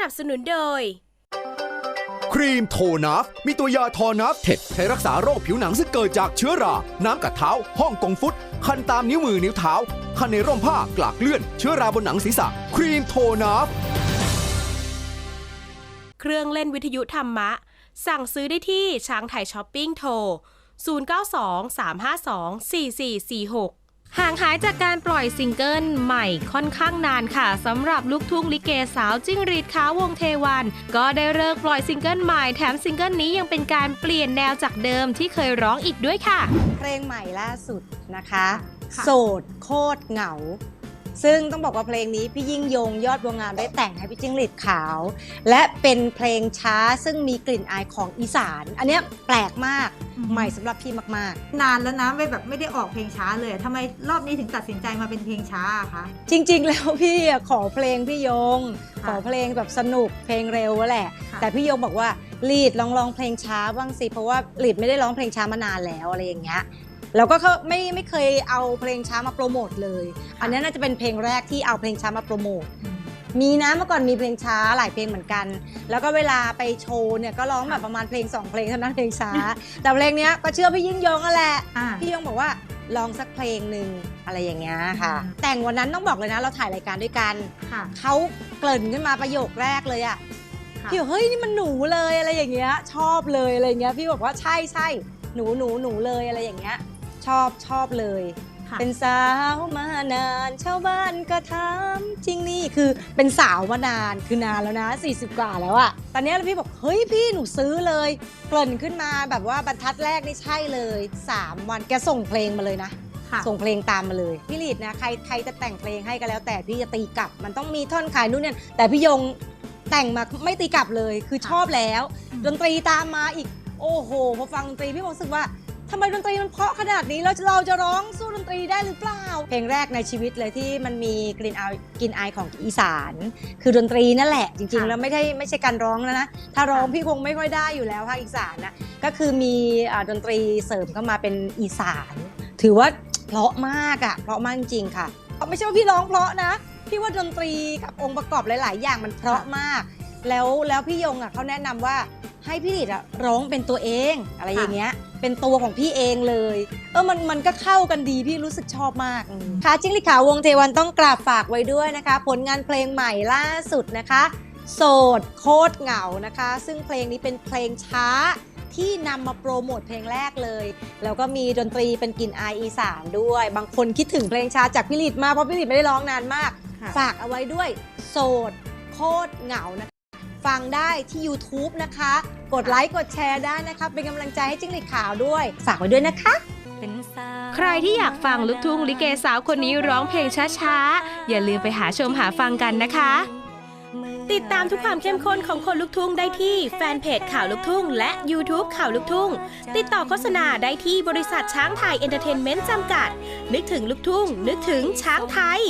นับสนุนโดย ครีมโทนัฟมีตัวยาทอนัฟเท็ดใช้รักษาโรคผิวหนังซึ่งเกิดจากเชื้อรา น้ำกัดเท้า ห้องกงฟุต คันตามนิ้วมือนิ้วเท้า คันในร่มผ้ากลากเลื่อน เชื้อราบนหนังศีรษะ ครีมโทนัฟเครื่องเล่นวิทยุธรรมะ สั่งซื้อได้ที่ช้างไทยช้อปปิ้งโทร 0923524446 ห่างหายจากการปล่อยซิงเกิลใหม่ค่อนข้างนานค่ะสำหรับลูกทุ่งลิเกสาวจิ้งหรีดขาววงเทวัน ก็ได้เลิกปล่อยซิงเกิลใหม่แถมซิงเกิลนี้ยังเป็นการเปลี่ยนแนวจากเดิมที่เคยร้องอีกด้วยค่ะ เพลงใหม่ล่าสุดนะคะค่ะโสดโคตรเหงา ซึ่งต้องบอกว่าเพลงนี้พี่ยิ่งยงยอดบัวงามได้แต่งให้พี่จิ้งหรีดขาว และเป็นเพลงช้าซึ่งมีกลิ่นอายของอีสาน อันเนี้ยแปลกมากอือฮึใหม่สำหรับพี่มากนานแล้วนะไม่แบบไม่ได้ออกเพลงช้าเลยทำไมรอบนี้ถึงตัดสินใจมาเป็นเพลงช้าอะคะๆจริงๆ แล้วพี่อะขอเพลงพี่ยงค่ะขอเพลงแบบสนุกเพลงเร็วแหละ ค่ะ แต่พี่ยงบอกว่าลีดลองร้องเพลงช้าบ้างสิเพราะว่าลีดไม่ได้ร้องเพลงช้ามานานแล้วอะไรอย่างเงี้ย แล้วก็เขาไม่ไม่เคยเอาเพลงช้ามาโปรโมทเลย อันนี้น่าจะเป็นเพลงแรกที่เอาเพลงช้ามาโปรโมทมีนะเมื่อก่อนมีเพลงช้าหลายเพลงเหมือนกัน แล้วก็เวลาไปโชว์เนี่ยก็ร้องแบบประมาณเพลงสองเพลงเท่านั้นเพลงช้า แต่เพลงเนี้ยก็เชื่อพี่ยิ่งยงนั่นแหละอ่าพี่ยงบอกว่าลองสักเพลงหนึ่งอะไรอย่างเงี้ยค่ะอืมแต่งวันนั้นต้องบอกเลยนะเราถ่ายรายการด้วยกันค่ะเขาเกริ่นขึ้นมาประโยคแรกเลยอะค่ะพี่บอกเฮ้ยนี่มันหนูเลยอะไรอย่างเงี้ยชอบเลยอะไรอย่างเงี้ยพี่บอกว่าใช่ใช่หนูหนูหนูเลยอะไรอย่างเงี้ย ชอบชอบเลย ค่ะเป็นสาวมานานชาวบ้านก็ถามจริงนี่คือเป็นสาวมานานคือนานแล้วนะ 40 กว่าแล้วอะตอนเนี้ยพี่บอกเฮ้ยพี่หนูซื้อเลยเกริ่นขึ้นมาแบบว่าบรรทัดแรกนี่ใช่เลย 3 วันแกส่งเพลงมาเลยนะ ค่ะ ส่งเพลงตามมาเลยพี่ลีดนะใครใครจะแต่งเพลงให้ก็แล้ว แต่พี่จะตีกลับ มันต้องมีท่อนขายนู่นเนี่ยแต่พี่ยงแต่งมาไม่ตีกลับเลย คือชอบแล้ว อืม ดนตรีตามมาอีก โอ้โหพอฟังดนตรีพี่รู้สึกว่า ทำไมดนตรีมันเพราะขนาดนี้แล้วเราจะร้องสู้ดนตรีได้หรือเปล่า เพลงแรกในชีวิตเลยที่มันมีกลิ่นอายกลิ่นอายของอีสาน คือดนตรีนั่นแหละ จริงๆค่ะแล้วไม่ได้ไม่ใช่การร้องนะนะ ถ้าร้องพี่คงไม่ค่อยได้อยู่แล้วภาคอีสานนะก็คือมีอ่าดนตรีเสริมเข้ามาเป็นอีสาน ถือว่าเพราะมากอะเพราะมากจริงๆค่ะไม่ใช่ว่าพี่ร้องเพราะนะพี่ว่าดนตรีกับองค์ประกอบหลาย ๆ อย่างมันเพราะมาก แล้วแล้วพี่ยงอะเขาแนะนำว่า ให้พี่ดิดอะร้องเป็นตัวเองอะไรอย่างเงี้ย เป็นตัวของพี่เองเลย เออมันมันก็เข้ากันดีพี่รู้สึกชอบมากอืมค่ะจิ้งหรีดขาววงเทวันต้องกราบฝากไว้ด้วยนะคะ ผลงานเพลงใหม่ล่าสุดนะคะ โสดโคตรเหงานะคะ ซึ่งเพลงนี้เป็นเพลงช้าที่นำมาโปรโมทเพลงแรกเลย แล้วก็มีดนตรีเป็นกลิ่นอายอีสานด้วย บางคนคิดถึงเพลงช้าจากพี่ลิดมากเพราะพี่ลิดไม่ได้ร้องนานมากค่ะฝากเอาไว้ด้วย โสด โคตรเหงานะคะ ฟังได้ที่ YouTube นะคะ กดไลค์กดแชร์ได้นะคะ เป็นกำลังใจให้จิ้งหรีดขาวด้วย ฝากไว้ด้วยนะคะ ใครที่อยากฟังลูกทุ่งลิเกสาวคนนี้ร้องเพลงช้าๆ อย่าลืมไปหาชมหาฟังกันนะคะ ติดตามทุกความเข้มข้นของคนลูกทุ่งได้ที่แฟนเพจข่าวลูกทุ่ง และ YouTube ข่าวลูกทุ่ง ติดต่อโฆษณาได้ที่บริษัทช้างไทยเอนเตอร์เทนเมนต์จำกัด นึกถึงลูกทุ่ง นึกถึงช้างไทย